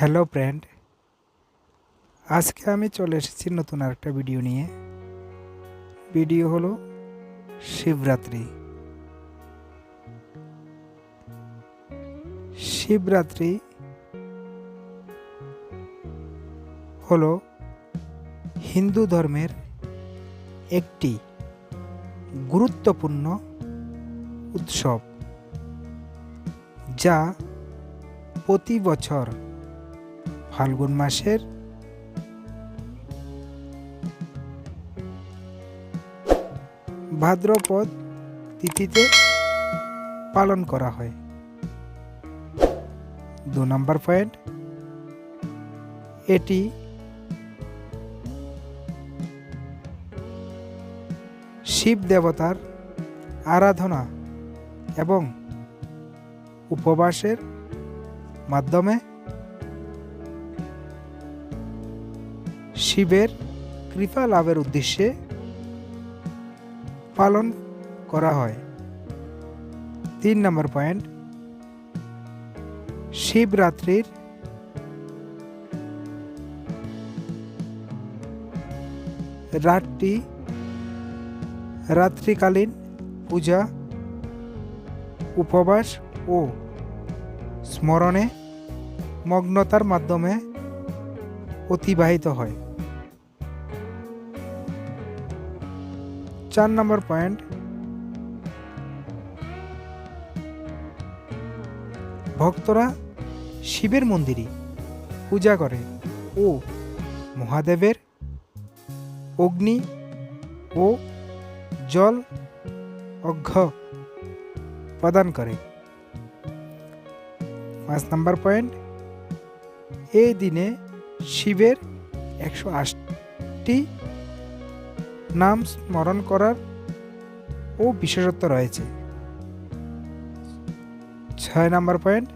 Hello friend, আজকে আমি চলে এসেছি নতুন আরেকটা ভিডিও নিয়ে। ভিডিও হলো শিবরাত্রি। শিবরাত্রি হলো হিন্দু ধর্মের একটি গুরুত্বপূর্ণ উৎসব, যা প্রতি বছর ফাল্গুন মাসের ভাদ্রপদ তিথিতে পালন করা হয়। দু নম্বর পয়েন্ট, এটি শিব দেবতার আরাধনা এবং উপবাসের মাধ্যমে শিবের কৃপা লাভের উদ্দেশ্যে পালন করা হয়। তিন নম্বর পয়েন্ট, শিবরাত্রির রাতটি রাত্রিকালীন পূজা, উপবাস ও স্মরণে মগ্নতার মাধ্যমে অতিবাহিত হয়। চার নম্বর পয়েন্ট। ভক্তরা শিবের মন্দিরে পূজা করে। ও মহাদেবের অগ্নি ও জল অঘ্য প্রদান করে। পাঁচ নম্বর পয়েন্ট, এই দিনে শিবের একশো আটটি নাম স্মরণ করার ও বিশেষত্ব রয়েছে। ছয় নম্বর পয়েন্ট,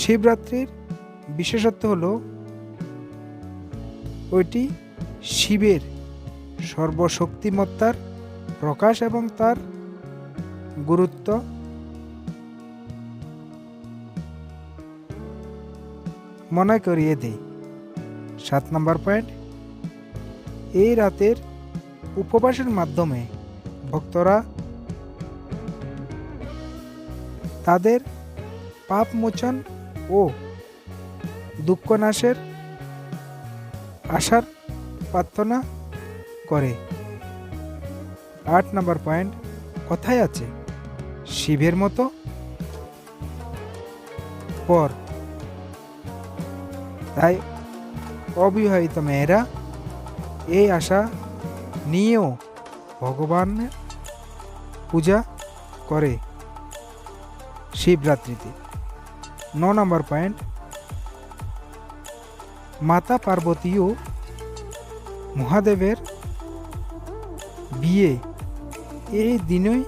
শিবরাত্রির বিশেষত্ব হলো ওইটি শিবের সর্বশক্তিমত্তার প্রকাশ এবং তার গুরুত্ব। মনে করিয়ে দেয় সাত নম্বর পয়েন্ট, এই রাতের উপবাসের মাধ্যমে ভক্তরা তাদের পাপ মোচন ও দুঃখনাশের আশার প্রার্থনা করে। আট নম্বর পয়েন্ট, কথায় আছে, শিবের মতো পর। তাই অবিবাহিত মেয়েরা এই আশা নিয়েও ভগবানের পূজা করে শিবরাত্রিতে। ন নম্বর পয়েন্ট, মাতা পার্বতীও মহাদেবের বিয়ে এই দিনই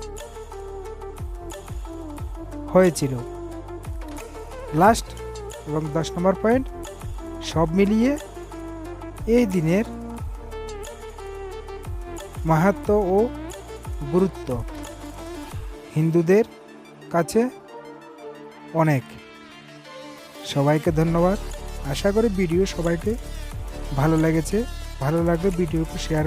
হয়েছিল। লাস্ট এবং দশ নম্বর পয়েন্ট, সব মিলিয়ে এই দিনের মাহাত্ম ও গুরুত্ব। হিন্দুদের কাছে অনেক। সবাইকে ধন্যবাদ। আশা করি ভিডিও সবাইকে ভালো লেগেছে। ভালো লাগলে ভিডিওকে শেয়ার